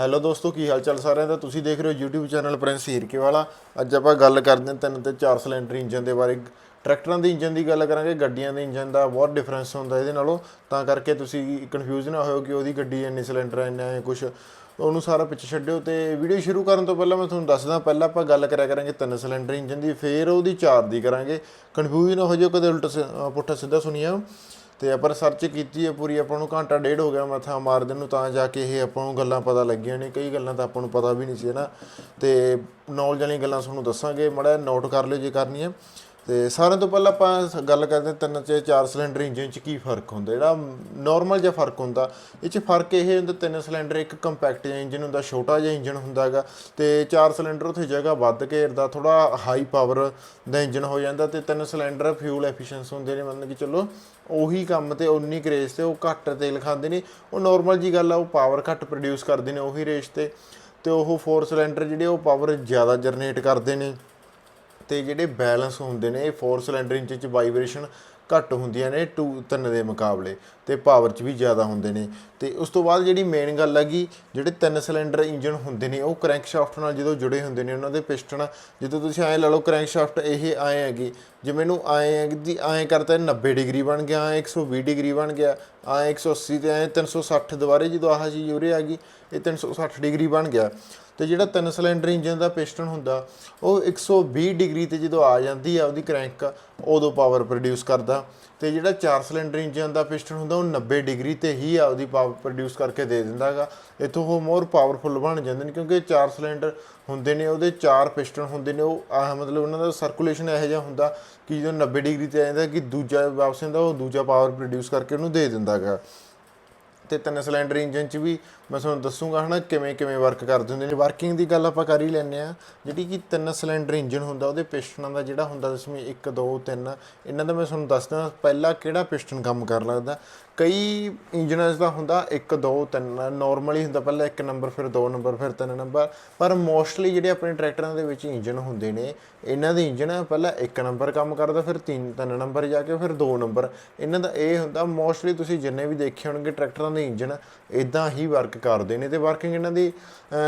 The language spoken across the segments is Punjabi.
ਹੈਲੋ ਦੋਸਤੋ, ਕੀ ਹਾਲ ਚਾਲ ਸਾਰਿਆਂ ਦਾ? ਤੁਸੀਂ ਦੇਖ ਰਹੇ ਹੋ YouTube ਚੈਨਲ ਪ੍ਰਿੰਸ ਹੀਰਕੇ ਵਾਲਾ। ਅੱਜ ਆਪਾਂ ਗੱਲ ਕਰਦੇ ਹਾਂ ਤਿੰਨ ਤੇ ਚਾਰ ਸਿਲੰਡਰ ਇੰਜਨ ਦੇ ਬਾਰੇ। ਟਰੈਕਟਰਾਂ ਦੇ ਇੰਜਨ ਦੀ ਗੱਲ ਕਰਾਂਗੇ, ਗੱਡੀਆਂ ਦੇ ਇੰਜਨ ਦਾ ਬਹੁਤ ਡਿਫਰੈਂਸ ਹੁੰਦਾ ਇਹਦੇ ਨਾਲੋਂ। ਤਾਂ ਕਰਕੇ ਤੁਸੀਂ ਕਨਫਿਊਜ਼ ਨਾ ਹੋਇਓ ਕਿ ਉਹਦੀ ਗੱਡੀ ਇੰਨੇ ਸਿਲੰਡਰ ਇੰਨਾ ਹੈ ਕੁਝ ਉਹਨੂੰ ਸਾਰਾ ਪਿੱਛੇ ਛੱਡਿਓ ਤੇ ਵੀਡੀਓ ਸ਼ੁਰੂ ਕਰਨ ਤੋਂ ਪਹਿਲਾਂ ਮੈਂ ਤੁਹਾਨੂੰ ਦੱਸਦਾ, ਪਹਿਲਾਂ ਆਪਾਂ ਗੱਲ ਕਰਿਆ ਕਰਾਂਗੇ ਤਿੰਨ ਸਿਲੰਡਰ ਇੰਜਨ ਦੀ, ਫੇਰ ਉਹਦੀ ਚਾਰ ਦੀ ਕਰਾਂਗੇ। ਕਨਫਿਊਜ਼ ਨਾ ਹੋ ਜਾਓ ਕਦੇ ਉਲਟ ਸ- ਪੁੱਠਾ ਸਿੱਧਾ ਸੁਣੀਆ ਤੇ ਆਪਾਂ ਰਿਸਰਚ ਕੀਤੀ ਹੈ ਪੂਰੀ, ਆਪਾਂ ਨੂੰ ਘੰਟਾ ਡੇਢ ਹੋ ਗਿਆ ਮੱਥਾ ਮਾਰਦੇ ਨੂੰ, ਤਾਂ ਜਾ ਕੇ ਇਹ ਆਪਾਂ ਨੂੰ ਗੱਲਾਂ ਪਤਾ ਲੱਗੀਆਂ ਨੇ, ਕਈ ਗੱਲਾਂ ਤਾਂ ਆਪਾਂ ਨੂੰ ਪਤਾ ਵੀ ਨਹੀਂ ਸੀ ਨਾ ਤੇ ਨੌਲੇਜ ਵਾਲੀਆਂ ਗੱਲਾਂ ਤੁਹਾਨੂੰ ਦੱਸਾਂਗੇ, ਮੜਾ ਨੋਟ ਕਰ ਲਿਓ ਜੇ ਕਰਨੀ ਹੈ। ਤੇ ਸਾਰਿਆਂ ਤੋਂ ਪਹਿਲਾਂ ਆਪਾਂ ਸ- ਗੱਲ ਕਰਦੇ ਹਾਂ, ਤਿੰਨ ਤੇ ਚਾਰ ਸਿਲੰਡਰ ਇੰਜਨ 'ਚ ਕੀ ਫ਼ਰਕ ਹੁੰਦਾ? ਜਿਹੜਾ ਨਾਰਮਲ ਜਿਹਾ ਫ਼ਰਕ ਹੁੰਦਾ, ਇਹ 'ਚ ਫ਼ਰਕ ਇਹ ਹੁੰਦਾ ਤਿੰਨ ਸਿਲੰਡਰ ਇੱਕ ਕੰਪੈਕਟ ਜਿਹਾ ਇੰਜਨ ਹੁੰਦਾ, ਛੋਟਾ ਜਿਹਾ ਇੰਜਨ ਹੁੰਦਾ ਹੈਗਾ ਤੇ ਚਾਰ ਸਿਲੰਡਰ ਉੱਥੇ ਜਗ੍ਹਾ ਵੱਧ ਘੇਰਦਾ ਥੋੜਾ ਹਾਈ ਪਾਵਰ ਦਾ ਇੰਜਨ ਹੋ ਜਾਂਦਾ ਤੇ ਤਿੰਨ ਸਿਲੰਡਰ ਫਿਊਲ ਐਫੀਸ਼ੀਐਂਸ ਹੁੰਦੇ ਨੇ, ਮਤਲਬ ਕਿ ਚਲੋ ਉਹੀ ਕੰਮ ਤੇ ਉਨੀ ਕਰੇਜ ਤੇ ਉਹ ਘੱਟ ਤੇਲ ਖਾਂਦੇ ਨੇ, ਉਹ ਨਾਰਮਲ ਜੀ ਗੱਲ ਆ, ਉਹ ਪਾਵਰ ਘੱਟ ਪ੍ਰੋਡਿਊਸ ਕਰਦੇ ਨੇ ਉਹੀ ਰੇਸ ਤੇ ਤੇ ਉਹ ਫੋਰ ਸਿਲੰਡਰ ਜਿਹੜੇ ਉਹ ਪਾਵਰ ਜ਼ਿਆਦਾ ਜਨਰੇਟ ਕਰਦੇ ਨੇ। ਤੇ ਜਿਹੜੇ ਬੈਲੈਂਸ ਹੁੰਦੇ ਨੇ, ਇਹ 4 ਸਿਲੰਡਰ ਇੰਚ ਚ ਵਾਈਬ੍ਰੇਸ਼ਨ ਘੱਟ ਹੁੰਦੀਆਂ ਨੇ 2 ਤਿੰਨ ਦੇ ਮੁਕਾਬਲੇ ਤੇ ਪਾਵਰ ਚ ਵੀ ਜ਼ਿਆਦਾ ਹੁੰਦੇ ਨੇ। ਤੇ ਉਸ ਤੋਂ ਬਾਅਦ ਜਿਹੜੀ ਮੇਨ ਗੱਲ ਹੈਗੀ ਜਿਹੜੇ ਤਿੰਨ ਸਿਲੰਡਰ ਇੰਜਨ ਹੁੰਦੇ ਨੇ, ਉਹ ਕ੍ਰੈਂਕ ਸ਼ਾਫਟ ਨਾਲ ਜਦੋਂ ਜੁੜੇ ਹੁੰਦੇ ਨੇ, ਉਹਨਾਂ ਦੇ ਪਿਸਟਨ ਜਦੋਂ ਤੁਸੀਂ ਐਂ ਲਾ ਲਓ ਕ੍ਰੈਂਕ ਸ਼ਾਫਟ ਇਹ ਐਂ ਹੈਗੀ ਜਿਵੇਂ ਨੂੰ ਐਂ ਹੈਗੀ ਐਂ ਕਰਤਾ 90 ਡਿਗਰੀ ਬਣ ਗਿਆ, ਐਂ 120 ਡਿਗਰੀ ਬਣ ਗਿਆ, ਐਂ 180 ਤੇ ਐਂ 360 ਦੁਬਾਰੇ ਜਦੋਂ ਆਹ ਜੀ ਉਰੇ ਆ ਗਈ, ਇਹ 360 ਡਿਗਰੀ ਬਣ ਗਿਆ। ਤੇ ਜਿਹੜਾ ਤਿੰਨ ਸਿਲੰਡਰ ਇੰਜਨ ਦਾ ਪਿਸਟਨ ਹੁੰਦਾ, ਉਹ 120 ਡਿਗਰੀ ਤੇ ਜਦੋਂ ਆ ਜਾਂਦੀ ਆ, ਉਹਦੀ ਕ੍ਰੈਂਕ ਉਦੋਂ ਪਾਵਰ ਪ੍ਰੋਡਿਊਸ ਕਰਦਾ। ਤੇ ਜਿਹੜਾ ਚਾਰ ਸਿਲੰਡਰ ਇੰਜਨ ਦਾ ਪਿਸਟਨ ਹੁੰਦਾ, ਉਹ 90 ਡਿਗਰੀ ਤੇ ਹੀ ਆ, ਉਹਦੀ ਪਾਵਰ ਪ੍ਰੋਡਿਊਸ ਕਰਕੇ ਦੇ ਦਿੰਦਾ ਹੈਗਾ। ਇਥੋਂ ਉਹ ਮੋਰ ਪਾਵਰਫੁਲ ਬਣ ਜਾਂਦੇ ਨੇ, ਕਿਉਂਕਿ ਚਾਰ ਸਿਲੰਡਰ ਹੁੰਦੇ ਨੇ, ਉਹਦੇ ਚਾਰ ਪਿਸਟਨ ਹੁੰਦੇ ਨੇ, ਉਹ ਆਹ ਮਤਲਬ ਉਹਨਾਂ ਦਾ ਸਰਕੂਲੇਸ਼ਨ ਇਹੋ ਜਿਹਾ ਹੁੰਦਾ ਕਿ ਜਦੋਂ 90 ਡਿਗਰੀ ਤੇ ਆ ਜਾਂਦਾ ਕਿ ਦੂਜਾ ਵਾਪਸ ਹੁੰਦਾ ਉਹ ਦੂਜਾ ਪਾਵਰ ਪ੍ਰੋਡਿਊਸ ਕਰਕੇ ਉਹਨੂੰ ਦੇ ਦਿੰਦਾ ਹੈਗਾ। ਤੇ ਤਿੰਨ ਸਿਲੰਡਰ ਇੰਜਨ ਚ ਵੀ ਮੈਂ ਤੁਹਾਨੂੰ ਦੱਸੂਗਾ ਹਨਾ ਕਿਵੇਂ ਕਿਵੇਂ ਵਰਕ ਕਰਦੇ ਹੁੰਦੇ ਨੇ। ਵਰਕਿੰਗ ਦੀ ਗੱਲ ਆਪਾਂ ਕਰ ਹੀ ਲੈਂਦੇ ਆ ਜਿਹੜੀ ਕਿ ਤਿੰਨ ਸਿਲੰਡਰ ਇੰਜਨ ਹੁੰਦਾ, ਉਹਦੇ ਪਿਸਟਨਾਂ ਦਾ ਜਿਹੜਾ ਹੁੰਦਾ ਜਿਵੇਂ 1 2 3 ਇਹਨਾਂ ਦਾ ਮੈਂ ਤੁਹਾਨੂੰ ਦੱਸਦਾ ਪਹਿਲਾ ਕਿਹੜਾ ਪਿਸਟਨ ਕੰਮ ਕਰ ਲੱਗਦਾ? ਕਈ ਇੰਜਨਾਂ ਦਾ ਤਾਂ ਹੁੰਦਾ 1 2 3 ਨਾਰਮਲੀ ਹੁੰਦਾ ਪਹਿਲਾਂ 1 ਨੰਬਰ ਫਿਰ 2 ਨੰਬਰ ਫਿਰ 3 ਨੰਬਰ ਪਰ ਮੋਸਟਲੀ ਜਿਹੜੇ ਆਪਣੇ ਟਰੈਕਟਰਾਂ ਦੇ ਵਿੱਚ ਇੰਜਨ ਹੁੰਦੇ ਨੇ, ਇਹਨਾਂ ਦੇ ਇੰਜਨ ਪਹਿਲਾਂ 1 ਨੰਬਰ ਕੰਮ ਕਰਦਾ, ਫਿਰ 3 3 ਨੰਬਰ ਜਾ ਕੇ ਫਿਰ 2 ਨੰਬਰ ਇਹਨਾਂ ਦਾ ਇਹ ਹੁੰਦਾ ਮੋਸਟਲੀ ਤੁਸੀਂ ਜਿੰਨੇ ਵੀ ਦੇਖੇ ਹੋਣਗੇ ਟਰੈਕਟਰਾਂ ਦੇ ਇੰਜਨ ਇਦਾਂ ਹੀ ਵਰਕ ਕਰਦੇ ਨੇ ਤੇ ਵਰਕਿੰਗ ਇਹਨਾਂ ਦੀ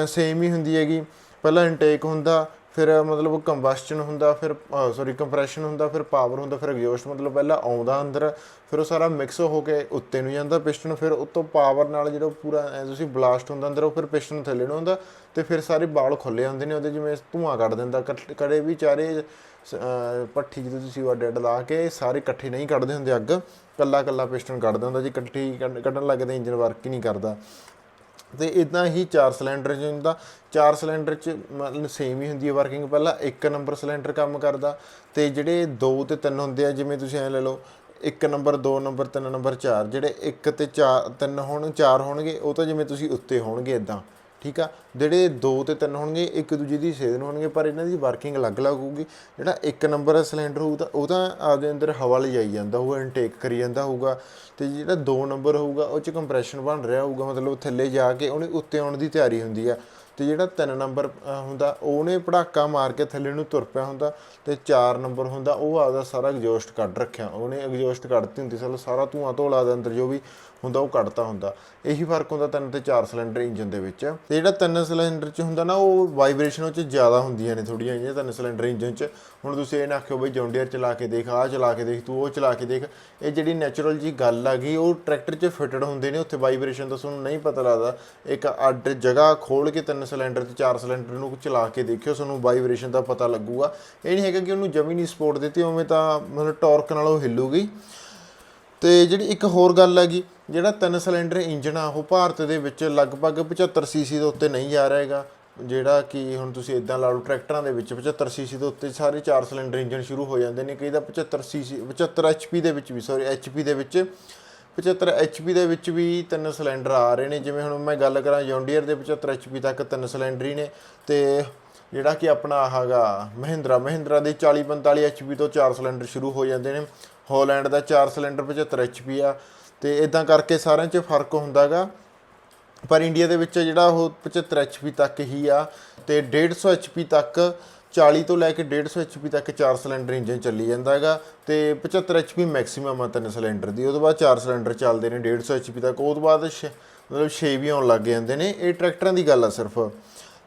ਸੇਮ ਹੀ ਹੁੰਦੀ ਹੈਗੀ। ਪਹਿਲਾਂ ਇਨਟੇਕ ਹੁੰਦਾ ਫਿਰ ਮਤਲਬ ਕੰਬਸਸ਼ਨ ਹੁੰਦਾ ਫਿਰ ਸੌਰੀ ਕੰਪਰੈਸ਼ਨ ਹੁੰਦਾ ਫਿਰ ਪਾਵਰ ਹੁੰਦਾ ਫਿਰ ਐਗਜ਼ੌਸਟ ਮਤਲਬ ਪਹਿਲਾਂ ਆਉਂਦਾ ਅੰਦਰ ਫਿਰ ਉਹ ਸਾਰਾ ਮਿਕਸ ਹੋ ਕੇ ਉੱਤੇ ਨੂੰ ਜਾਂਦਾ ਪਿਸਟਨ ਫਿਰ ਉੱਤੋਂ ਪਾਵਰ ਨਾਲ ਜਿਹੜਾ ਪੂਰਾ ਤੁਸੀਂ ਬਲਾਸਟ ਹੁੰਦਾ ਅੰਦਰ ਉਹ ਫਿਰ ਪਿਸਟਨ ਥੱਲੇ ਨੂੰ ਹੁੰਦਾ ਤੇ ਫਿਰ ਸਾਰੇ ਬਾਲ ਖੁੱਲੇ ਹੁੰਦੇ ਨੇ ਉਹਦੇ ਜਿਵੇਂ ਧੂਆਂ ਕੱਢ ਦਿੰਦਾ ਕੱਟ- ਕੜੇ ਵੀ ਚਾਰੇ ਅਹ, ਪੱਠੀ ਜਦੋਂ ਤੁਸੀਂ ਉਹ ਡੈਡ ਲਾ ਕੇ ਸਾਰੇ ਇਕੱਠੇ ਨਹੀਂ ਕੱਢਦੇ ਹੁੰਦੇ ਅੱਗ ਕੱਲਾ ਕੱਲਾ ਪਿਸਟਨ ਕੱਢਦਾ ਹੁੰਦਾ ਜੀ ਇਕੱਠੀ ਕੱਢ- ਕੱਢਣ ਲੱਗਦੇ ਇੰਜਨ ਵਰਕ ਹੀ ਨਹੀਂ ਕਰਦਾ। ਤੇ ਇਦਾਂ ਹੀ ਚਾਰ ਸਿਲੰਡਰ ਚ ਹੁੰਦਾ। ਚਾਰ ਸਿਲੰਡਰ ਚ ਮਤਲਬ ਸੇਮ ਹੀ ਹੁੰਦੀ ਹੈ ਵਰਕਿੰਗ ਪਹਿਲਾਂ ਇੱਕ ਨੰਬਰ ਸਿਲੰਡਰ ਕੰਮ ਕਰਦਾ ਤੇ ਜਿਹੜੇ 2 ਤੇ 3 ਹੁੰਦੇ ਆ, ਜਿਵੇਂ ਤੁਸੀਂ ਐ ਲੈ ਲਓ, ਇੱਕ ਨੰਬਰ 2 ਨੰਬਰ 3 ਨੰਬਰ 4 ਜਿਹੜੇ 1 ਤੇ 4 3 ਹੋਣ 4 ਹੋਣਗੇ, ਉਹ ਤਾਂ ਜਿਵੇਂ ਤੁਸੀਂ ਉੱਤੇ ਹੋਣਗੇ ਇਦਾਂ ਠੀਕ ਆ? ਜਿਹੜੇ 2 ਤੇ 3 ਹੋਣਗੇ, ਇੱਕ ਦੂਜੇ ਦੀ ਸੇਧ ਹੋਣਗੇ, ਪਰ ਇਹਨਾਂ ਦੀ ਵਰਕਿੰਗ ਅਲੱਗ-ਅਲੱਗ ਹੋਊਗੀ। ਜਿਹੜਾ ਇੱਕ ਨੰਬਰ ਦਾ ਸਿਲੰਡਰ ਹੋਊ, ਤਾਂ ਉਹ ਤਾਂ ਆਪਦੇ ਅੰਦਰ ਹਵਾ ਲਈ ਜਾਈ ਜਾਂਦਾ ਹੋਊਗਾ ਇਨਟੇਕ ਕਰੀ ਜਾਂਦਾ ਹੋਊਗਾ। ਤੇ ਜਿਹੜਾ 2 ਨੰਬਰ ਹੋਊਗਾ, ਉਹ ਚ ਕੰਪਰੈਸ਼ਨ ਬਣ ਰਿਹਾ ਹੋਊਗਾ, ਮਤਲਬ ਥੱਲੇ ਜਾ ਕੇ ਉਹਨੇ ਉੱਤੇ ਆਉਣ ਦੀ ਤਿਆਰੀ ਹੁੰਦੀ ਆ। ਤੇ ਜਿਹੜਾ 3 ਨੰਬਰ ਹੁੰਦਾ, ਉਹਨੇ ਪੜਾਕਾ ਮਾਰ ਕੇ ਥੱਲੇ ਨੂੰ ਤੁਰ ਪਿਆ ਹੁੰਦਾ ਤੇ 4 ਨੰਬਰ ਹੁੰਦਾ, ਉਹ ਆਪਦਾ ਸਾਰਾ ਐਗਜ਼ੌਸਟ ਕੱਢ ਰੱਖਿਆ। ਉਹਨੇ ਐਗਜ਼ੌਸਟ ਕੱਢਤੀ ਹੁੰਦੀ ਸਾਲਾ ਸਾਰਾ ਧੂਆਂ ਧੋਲਾ ਦੇ ਅੰਦਰ ਜੋ ਵੀ ਹੁੰਦਾ, ਉਹ ਕੱਢਤਾ ਹੁੰਦਾ। ਇਹੀ ਫ਼ਰਕ ਹੁੰਦਾ ਤਿੰਨ ਤੇ ਚਾਰ ਸਿਲੰਡਰ ਇੰਜਨ ਦੇ ਵਿੱਚ। ਤੇ ਜਿਹੜਾ ਤਿੰਨ ਸਿਲੰਡਰ ਚ ਹੁੰਦਾ ਨਾ, ਉਹ ਵਾਈਬ੍ਰੇਸ਼ਨ ਉਹ ਚ ਜ਼ਿਆਦਾ ਹੁੰਦੀਆਂ ਨੇ ਥੋੜੀਆਂ ਜਿਹੀਆਂ ਤਿੰਨ ਸਿਲੰਡਰ ਇੰਜਨ ਚ। ਹੁਣ ਤੁਸੀਂ ਇਹ ਨਾ ਆਖਿਓ ਬਈ ਜੌਂਡੀਅਰ ਚਲਾ ਕੇ ਦੇਖ, ਆਹ ਚਲਾ ਕੇ ਦੇਖ, ਤੂੰ ਉਹ ਚਲਾ ਕੇ ਦੇਖ। ਇਹ ਜਿਹੜੀ ਨੈਚੁਰਲ ਜੀ ਗੱਲ ਆ ਗਈ, ਉਹ ਟਰੈਕਟਰ 'ਚ ਫਿਟਡ ਹੁੰਦੇ ਨੇ, ਉੱਥੇ ਵਾਈਬ੍ਰੇਸ਼ਨ ਦਾ ਤੁਹਾਨੂੰ ਨਹੀਂ ਪਤਾ ਲੱਗਦਾ। ਇੱਕ ਅੱਡ ਜਗ੍ਹਾ ਖੋਲ ਕੇ ਤਿੰਨ ਸਿਲੰਡਰ ਤੇ ਚਾਰ ਸਿਲੰਡਰ ਨੂੰ ਚਲਾ ਕੇ ਦੇਖਿਓ ਤੁਹਾਨੂੰ ਵਾਈਬ੍ਰੇਸ਼ਨ ਦਾ ਪਤਾ ਲੱਗੂਗਾ। ਇਹ ਨਹੀਂ ਹੈਗਾ ਕਿ ਉਹਨੂੰ ਜਮੀ ਨਹੀਂ ਸਪੋਰਟ ਦਿੱਤੀ, ਉਵੇਂ ਤਾਂ ਮਤਲਬ ਟਾਰਕ ਨਾਲ ਉਹ ਹਿੱਲੂਗੀ। ਤੇ ਜਿਹੜੀ ਇੱਕ ਹੋਰ ਗੱਲ ਹੈਗੀ, ਜਿਹੜਾ ਤਿੰਨ ਸਿਲੰਡਰ ਇੰਜਨ ਆ, ਉਹ ਭਾਰਤ ਦੇ ਵਿੱਚ ਲਗਭਗ 75 ਸੀਸੀ ਦੇ ਉੱਤੇ ਨਹੀਂ ਜਾ ਰਿਹਾ ਹੈਗਾ। ਜਿਹੜਾ ਕਿ ਹੁਣ ਤੁਸੀਂ ਇਦਾਂ ਲਾ ਲਓ, ਟਰੈਕਟਰਾਂ ਦੇ ਵਿੱਚ 75 ਸੀਸੀ ਦੇ ਉੱਤੇ ਸਾਰੇ ਚਾਰ ਸਿਲੰਡਰ ਇੰਜਨ ਸ਼ੁਰੂ ਹੋ ਜਾਂਦੇ ਨੇ, ਕਈ ਦਾ 75 ਸੀਸੀ 75 ਐਚਪੀ ਦੇ ਵਿੱਚ ਵੀ ਸੌਰੀ ਐਚਪੀ ਦੇ ਵਿੱਚ। 75 ਐਚਪੀ ਦੇ ਵਿੱਚ ਵੀ ਤਿੰਨ ਸਿਲੰਡਰ ਆ ਰਹੇ ਨੇ। ਜਿਵੇਂ ਹੁਣ ਮੈਂ ਗੱਲ ਕਰਾਂ ਜੌਂਡੀਅਰ ਦੇ 75 ਐਚਪੀ ਤੱਕ ਤਿੰਨ ਸਿਲੰਡਰ ਹੀ ਨੇ ਤੇ ਜਿਹੜਾ ਕਿ ਆਪਣਾ ਆਹਾਗਾ ਮਹਿੰਦਰਾ ਮਹਿੰਦਰਾ ਦੇ 40 45 ਐਚਪੀ ਤੋਂ ਚਾਰ ਸਿਲੰਡਰ ਸ਼ੁਰੂ ਹੋ ਜਾਂਦੇ ਨੇ। ਹਾਲੈਂਡ ਦਾ ਚਾਰ ਸਿਲੰਡਰ 75 ਐਚਪੀ ਆ ਤੇ ਇਦਾਂ ਕਰਕੇ ਸਾਰਿਆਂ 'ਚ ਫ਼ਰਕ ਹੁੰਦਾਗਾ ਪਰ ਇੰਡੀਆ ਦੇ ਵਿੱਚ ਜਿਹੜਾ ਉਹ 75 ਐਚਪੀ ਤੱਕ ਹੀ ਆ ਤੇ 150 ਐਚਪੀ ਤੱਕ 40 ਤੋਂ ਲੈ ਕੇ 150 ਐਚਪੀ ਤੱਕ ਚਾਰ ਸਿਲੰਡਰ ਇੰਜਨ ਚੱਲੀ ਜਾਂਦਾ ਹੈਗਾ ਤੇ 75 ਐਚਪੀ ਮੈਕਸਿਮਮ ਆ ਤਿੰਨ ਸਿਲੰਡਰ ਦੀ। ਉਹ ਤੋਂ ਬਾਅਦ ਚਾਰ ਸਿਲੰਡਰ ਚੱਲਦੇ ਨੇ 150 ਐਚਪੀ ਤੱਕ। ਉਹ ਤੋਂ ਬਾਅਦ ਛ- ਮਤਲਬ 6 ਵੀ ਆਉਣ ਲੱਗ ਜਾਂਦੇ ਨੇ। ਇਹ ਟਰੈਕਟਰਾਂ ਦੀ ਗੱਲ ਆ ਸਿਰਫ।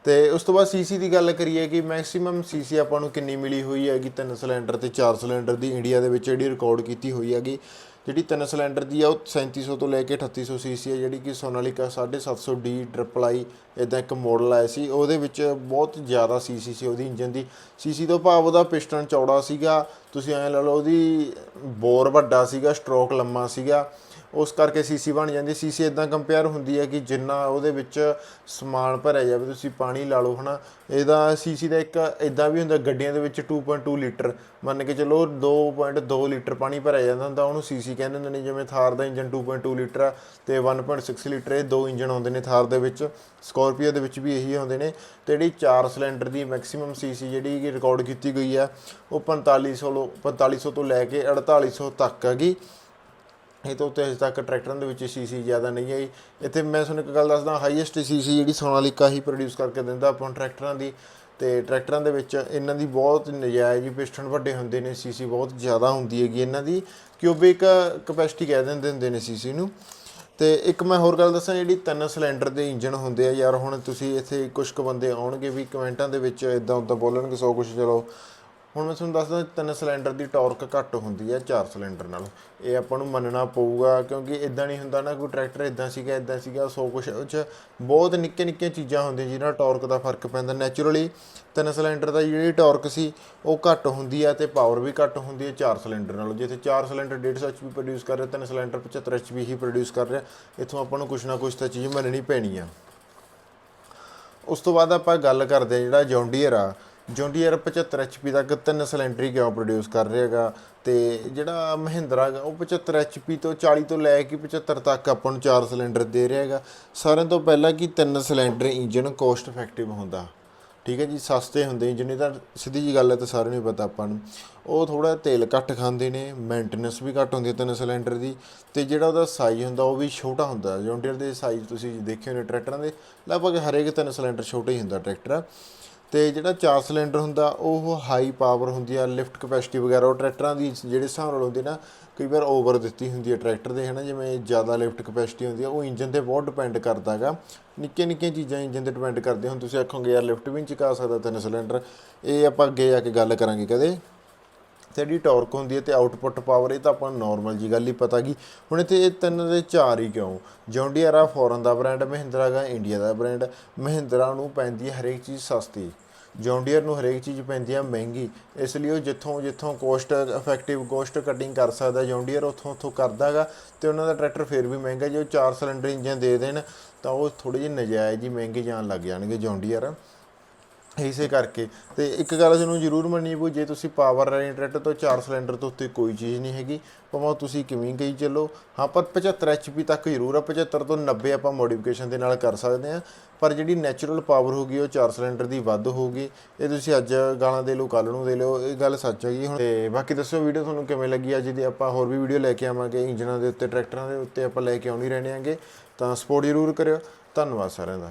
ਤੇ ਉਸ ਤੋਂ ਬਾਅਦ ਸੀਸੀ ਦੀ ਗੱਲ ਕਰੀਏ ਕਿ ਮੈਕਸਿਮਮ ਸੀਸੀ ਆਪਾਂ ਨੂੰ ਕਿੰਨੀ ਮਿਲੀ ਹੋਈ ਹੈਗੀ ਤਿੰਨ ਸਿਲੰਡਰ ਤੇ ਚਾਰ ਸਿਲੰਡਰ ਦੀ ਇੰਡੀਆ ਦੇ ਵਿੱਚ ਜਿਹੜੀ ਰਿਕਾਰਡ ਕੀਤੀ ਹੋਈ ਹੈਗੀ। ਜਿਹੜੀ ਤਿੰਨ ਸਿਲੰਡਰ ਦੀ ਆ, ਉਹ 3700 ਤੋਂ ਲੈ ਕੇ 3800 ਸੀਸੀ ਹੈ ਜਿਹੜੀ ਕਿ ਸੋਨਾਲੀਕਾ 750 ਡੀ ਟ੍ਰਿਪਲ ਆਈ ਇਦਾਂ ਇੱਕ ਮਾਡਲ ਆਇਆ ਸੀ। ਉਹਦੇ ਵਿੱਚ ਬਹੁਤ ਜ਼ਿਆਦਾ ਸੀਸੀ ਸੀ ਉਹਦੀ ਇੰਜਨ ਦੀ। ਸੀਸੀ ਤੋਂ ਭਾਵ ਉਹਦਾ ਪਿਸਟਨ ਚੌੜਾ ਸੀਗਾ। ਤੁਸੀਂ ਐਂ ਲਾ ਲਓ, ਉਹਦੀ ਬੋਰ ਵੱਡਾ ਸੀਗਾ ਸਟ੍ਰੋਕ ਲੰਮਾ ਸੀਗਾ। ਉਸ ਕਰਕੇ ਸੀਸੀ ਬਣ ਜਾਂਦੀ ਸੀਸੀ ਇਦਾਂ ਕੰਪੇਅਰ ਹੁੰਦੀ ਹੈ ਕਿ ਜਿੰਨਾ ਉਹਦੇ ਵਿੱਚ ਸਮਾਨ ਭਰਿਆ ਜਾਵੇ, ਤੁਸੀਂ ਪਾਣੀ ਲਾ ਲਓ, ਹਨਾ। ਇਹਦਾ ਸੀਸੀ ਦਾ ਇੱਕ ਇਦਾਂ ਵੀ ਹੁੰਦਾ, ਗੱਡੀਆਂ ਦੇ ਵਿੱਚ 2.2 ਲੀਟਰ, ਮੰਨ ਕੇ ਚਲੋ 2.2 ਲੀਟਰ ਪਾਣੀ ਭਰਿਆ ਜਾਂਦਾ ਹੁੰਦਾ, ਉਹਨੂੰ ਸੀਸੀ ਕਹਿੰਦੇ ਹੁੰਦੇ ਨੇ, ਜਿਵੇਂ ਥਾਰ ਦਾ ਇੰਜਨ 2.2 ਲੀਟਰ ਆ ਤੇ 1.6 ਲੀਟਰ, ਇਹ ਦੋ ਇੰਜਨ ਆਉਂਦੇ ਨੇ ਥਾਰ ਦੇ ਵਿੱਚ। ਸਕੋਰਪੀਓ ਦੇ ਵਿੱਚ ਵੀ ਇਹੀ ਆਉਂਦੇ ਨੇ। ਤੇ ਜਿਹੜੀ 4 ਸਿਲੰਡਰ ਦੀ ਮੈਕਸਿਮਮ ਸੀਸੀ ਜਿਹੜੀ ਕਿ ਰਿਕਾਰਡ ਕੀਤੀ ਗਈ ਆ, ਉਹ 4500 ਲੋ 4500 ਤੋਂ ਲੈ ਕੇ 4800 ਤੱਕ ਹੈਗੀ। ਇਹ ਤੋਂ ਉੱਤੇ ਹਜੇ ਤੱਕ ਟਰੈਕਟਰਾਂ ਦੇ ਵਿੱਚ ਸੀਸੀ ਜ਼ਿਆਦਾ ਨਹੀਂ ਆਈ। ਇੱਥੇ ਮੈਂ ਤੁਹਾਨੂੰ ਇੱਕ ਗੱਲ ਦੱਸਦਾ ਹਾਈਐਸਟ ਸੀਸੀ ਜਿਹੜੀ ਸੋਨਾਲੀਕਾ ਹੀ ਪ੍ਰੋਡਿਊਸ ਕਰਕੇ ਦਿੰਦਾ ਆਪਾਂ ਟਰੈਕਟਰਾਂ ਦੀ। ਤੇ ਟਰੈਕਟਰਾਂ ਦੇ ਵਿੱਚ ਇਹਨਾਂ ਦੀ ਬਹੁਤ ਨਜਾਇਜ਼ ਪਿਸਟਨ ਵੱਡੇ ਹੁੰਦੇ ਨੇ ਸੀਸੀ ਬਹੁਤ ਜ਼ਿਆਦਾ ਹੁੰਦੀ ਹੈਗੀ ਇਹਨਾਂ ਦੀ। ਕਿਊਬਿਕ ਕਪੈਸਿਟੀ ਕਹਿ ਦਿੰਦੇ ਹੁੰਦੇ ਨੇ ਸੀਸੀ ਨੂੰ। ਤੇ ਇੱਕ ਮੈਂ ਹੋਰ ਗੱਲ ਦੱਸਾਂ, ਜਿਹੜੀ ਤਿੰਨ ਸਿਲੰਡਰ ਦੇ ਇੰਜਨ ਹੁੰਦੇ ਆ, ਯਾਰ ਹੁਣ ਤੁਸੀਂ ਇੱਥੇ ਕੁਝ ਕੁ ਬੰਦੇ ਆਉਣਗੇ ਵੀ ਕਮੈਂਟਾਂ ਦੇ ਵਿੱਚ ਇਦਾਂ ਉਦਾਂ ਬੋਲਣਗੇ, ਸੌ ਕੁਝ ਚਲੋ। ਹੁਣ ਮੈਂ ਤੁਹਾਨੂੰ ਦੱਸਦਾ ਤਿੰਨ ਸਿਲੰਡਰ ਦੀ ਟਾਰਕ ਘੱਟ ਹੁੰਦੀ ਹੈ ਚਾਰ ਸਿਲੰਡਰ ਨਾਲ। ਇਹ ਆਪਾਂ ਨੂੰ ਮੰਨਣਾ ਪਊਗਾ ਕਿਉਂਕਿ ਇਦਾਂ ਨਹੀਂ ਹੁੰਦਾ ਨਾ ਕੋਈ ਟਰੈਕਟਰ ਇਦਾਂ ਸੀਗਾ ਇਦਾਂ ਸੀਗਾ, ਸੌ ਕੁਛ ਉਹ 'ਚ ਬਹੁਤ ਨਿੱਕੇ ਨਿੱਕੀਆਂ ਚੀਜ਼ਾਂ ਹੁੰਦੀਆਂ ਜਿਹਨਾਂ ਨਾਲ ਟਾਰਕ ਦਾ ਫ਼ਰਕ ਪੈਂਦਾ। ਨੈਚੁਰਲੀ ਤਿੰਨ ਸਿਲੰਡਰ ਦਾ ਜਿਹੜੀ ਟਾਰਕ ਸੀ, ਉਹ ਘੱਟ ਹੁੰਦੀ ਹੈ ਤੇ ਪਾਵਰ ਵੀ ਘੱਟ ਹੁੰਦੀ ਹੈ ਚਾਰ ਸਿਲੰਡਰ ਨਾਲੋਂ। ਜਿੱਥੇ ਚਾਰ ਸਿਲੰਡਰ 150 ਐਚਪੀ ਪ੍ਰੋਡਿਊਸ ਕਰ ਰਿਹਾ, ਤਿੰਨ ਸਿਲੰਡਰ 75 ਐਚਪੀ ਹੀ ਪ੍ਰੋਡਿਊਸ ਕਰ ਰਿਹਾ, ਇੱਥੋਂ ਆਪਾਂ ਨੂੰ ਕੁਛ ਨਾ ਕੁਛ ਤਾਂ ਚੀਜ਼ ਮੰਨਣੀ ਪੈਣੀ ਆ। ਉਸ ਤੋਂ ਬਾਅਦ ਆਪਾਂ ਗੱਲ ਕਰਦੇ ਹਾਂ ਜਿਹੜਾ ਜੌਂਡੀਅਰ ਆ। ਜੌਂਡੀਅਰ 75 ਐਚਪੀ ਤੱਕ ਤਿੰਨ ਸਿਲੰਡਰ ਹੀ ਕਿਉਂ ਪ੍ਰੋਡਿਊਸ ਕਰ ਰਿਹਾ ਹੈਗਾ? ਤੇ ਜਿਹੜਾ ਮਹਿੰਦਰਾ ਹੈਗਾ, ਉਹ 75 ਐਚਪੀ ਤੋਂ 40 ਤੋਂ ਲੈ ਕੇ 75 ਤੱਕ ਆਪਾਂ ਨੂੰ ਚਾਰ ਸਿਲੰਡਰ ਦੇ ਰਿਹਾ ਹੈਗਾ। ਸਾਰਿਆਂ ਤੋਂ ਪਹਿਲਾਂ ਕਿ ਤਿੰਨ ਸਿਲੰਡਰ ਇੰਜਨ ਕੋਸਟ ਇਫੈਕਟਿਵ ਹੁੰਦਾ? ਠੀਕ ਹੈ ਜੀ, ਸਸਤੇ ਹੁੰਦੇ ਇੰਜਨ, ਇਹ ਤਾਂ ਸਿੱਧੀ ਜੀ ਗੱਲ ਹੈ ਤਾਂ ਸਾਰਿਆਂ ਨੂੰ ਹੀ ਪਤਾ ਆਪਾਂ ਨੂੰ। ਉਹ ਥੋੜਾ ਤੇਲ ਘੱਟ ਖਾਂਦੇ ਨੇ ਮੇਨਟੇਨੈਂਸ ਵੀ ਘੱਟ ਹੁੰਦੀ ਹੈ ਤਿੰਨ ਸਿਲੰਡਰ ਦੀ। ਤੇ ਜਿਹੜਾ ਉਹਦਾ ਸਾਈਜ਼ ਹੁੰਦਾ, ਉਹ ਵੀ ਛੋਟਾ ਹੁੰਦਾ। ਜੌਂਡੀਅਰ ਦੇ ਸਾਈਜ਼ ਤੁਸੀਂ ਦੇਖੇ ਹੋਣੇ ਟਰੈਕਟਰਾਂ ਦੇ, ਲਗਭਗ ਹਰੇਕ ਤਿੰਨ ਸਿਲੰਡਰ ਛੋਟਾ ਹੀ ਹੁੰਦਾ ਟਰੈਕਟਰ। ਤੇ ਜਿਹੜਾ ਚਾਰ ਸਿਲੰਡਰ ਹੁੰਦਾ, ਉਹ ਹਾਈ ਪਾਵਰ ਹੁੰਦੀ ਆ ਲਿਫਟ ਕਪੈਸਿਟੀ ਵਗੈਰਾ, ਉਹ ਟਰੈਕਟਰਾਂ ਦੀ ਜਿਹੜੇ ਹਿਸਾਬ ਨਾਲ ਹੁੰਦੀ ਨਾ, ਕਈ ਵਾਰ ਓਵਰ ਦਿੱਤੀ ਹੁੰਦੀ ਹੈ ਟਰੈਕਟਰ ਦੇ, ਹਨਾ, ਜਿਵੇਂ ਜ਼ਿਆਦਾ ਲਿਫਟ ਕਪੈਸਿਟੀ ਹੁੰਦੀ ਆ, ਉਹ ਇੰਜਨ ਤੇ ਬਹੁਤ ਡਿਪੈਂਡ ਕਰਦਾ ਹੈਗਾ। ਨਿੱਕੀਆਂ ਨਿੱਕੀਆਂ ਚੀਜ਼ਾਂ ਇੰਜਨ ਤੇ ਡਿਪੈਂਡ ਕਰਦੇ ਹੁਣ ਤੁਸੀਂ ਆਖੋਗੇ, ਯਾਰ ਲਿਫਟ ਵੀ ਨਹੀਂ ਚੁਕਾ ਸਕਦਾ ਤਿੰਨ ਸਿਲੰਡਰ। ਇਹ ਆਪਾਂ ਅੱਗੇ ਜਾ ਕੇ ਗੱਲ ਕਰਾਂਗੇ ਕਦੇ। ਤੇ ਜਿਹੜੀ ਟਾਰਕ ਹੁੰਦੀ ਹੈ ਤੇ ਆਊਟਪੁੱਟ ਪਾਵਰ ਇਹ ਤਾਂ ਆਪਾਂ ਨੂੰ ਨਾਰਮਲ ਜੀ ਗੱਲ ਹੀ ਪਤਾ ਗਈ ਹੁਣ ਇੱਥੇ ਇਹ ਤਿੰਨ ਦੇ ਚਾਰ ਹੀ ਕਿਉਂ? ਜੌਂਡੀਅਰ ਆ ਫੋਰਨ ਦਾ ਬ੍ਰਾਂਡ ਮਹਿੰਦਰਾ ਗਾ ਇੰਡੀਆ ਦਾ ਬ੍ਰਾਂਡ ਮਹਿੰਦਰਾ ਨੂੰ ਪੈਂਦੀ ਹੈ ਹਰੇਕ ਚੀਜ਼ ਸਸਤੀ। ਜੌਂਡੀਅਰ ਨੂੰ ਹਰੇਕ ਚੀਜ਼ ਪੈਂਦੀ ਆ ਮਹਿੰਗੀ। ਇਸ ਲਈ ਉਹ ਜਿੱਥੋਂ ਜਿੱਥੋਂ ਕੋਸਟ ਇਫੈਕਟਿਵ ਕੋਸਟ ਕਟਿੰਗ ਕਰ ਸਕਦਾ ਜੌਂਡੀਅਰ ਉੱਥੋਂ ਉੱਥੋਂ ਕਰਦਾਗਾ ਤੇ ਉਹਨਾਂ ਦਾ ਟਰੈਕਟਰ ਫੇਰ ਵੀ ਮਹਿੰਗਾ ਜੇ ਉਹ 4 ਸਿਲੰਡਰ ਇੰਜਨ ਦੇ ਦੇਣ, ਤਾਂ ਉਹ ਥੋੜੇ ਜਿਹੇ ਨਜਾਇਜ਼ ਹੀ ਮਹਿੰਗੇ ਜਾਣ ਲੱਗ ਜਾਣਗੇ ਜੌਂਡੀਅਰ ਇਸੇ ਕਰਕੇ। ਤੇ ਇੱਕ ਗੱਲ ਤੁਹਾਨੂੰ ਜ਼ਰੂਰ ਮੰਨਣੀ ਪਊ, ਜੇ ਤੁਸੀਂ ਪਾਵਰ ਵਾਲੇ ਟਰੈਕਟਰ ਤੋਂ 4 ਸਿਲੰਡਰ ਤੋਂ ਉੱਤੇ ਕੋਈ ਚੀਜ਼ ਨਹੀਂ ਹੈਗੀ, ਭਾਵੇਂ ਤੁਸੀਂ ਕਿਵੇਂ ਗਈ ਚੱਲੋ। ਹਾਂ, ਪਰ 75 ਐਚਪੀ ਤੱਕ ਜ਼ਰੂਰ ਆ 75 ਤੋਂ 90 ਆਪਾਂ ਮੋਡੀਫਿਕੇਸ਼ਨ ਦੇ ਨਾਲ ਕਰ ਸਕਦੇ ਆ ਪਰ ਜਿਹੜੀ ਨੈਚੁਰਲ ਪਾਵਰ ਹੋਗੀ ਉਹ 4 ਸਿਲੰਡਰ ਦੀ ਵੱਧ ਹੋਗੀ ਇਹ ਤੁਸੀਂ ਅੱਜ ਗਾਲਾਂ ਦੇ ਲਓ ਕੱਲ ਨੂੰ ਦੇ ਲਓ, ਇਹ ਗੱਲ ਸੱਚ ਹੈਗੀ ਹੁਣ। ਤੇ ਬਾਕੀ ਦੱਸੋ ਵੀਡੀਓ ਤੁਹਾਨੂੰ ਕਿਵੇਂ ਲੱਗੀ? ਅੱਜ ਦੀ ਆਪਾਂ ਹੋਰ ਵੀ ਵੀਡੀਓ ਲੈ ਕੇ ਆਵਾਂਗੇ। ਇੰਜਨਾਂ ਦੇ ਉੱਤੇ, ਟਰੈਕਟਰਾਂ ਦੇ ਉੱਤੇ ਆਪਾਂ ਲੈ ਕੇ ਆਉਣੀ ਰਹਿਣੇ ਆਂਗੇ। ਤਾਂ ਸਪੋਰਟ ਜ਼ਰੂਰ ਕਰਿਓ। ਧੰਨਵਾਦ ਸਾਰਿਆਂ ਦਾ।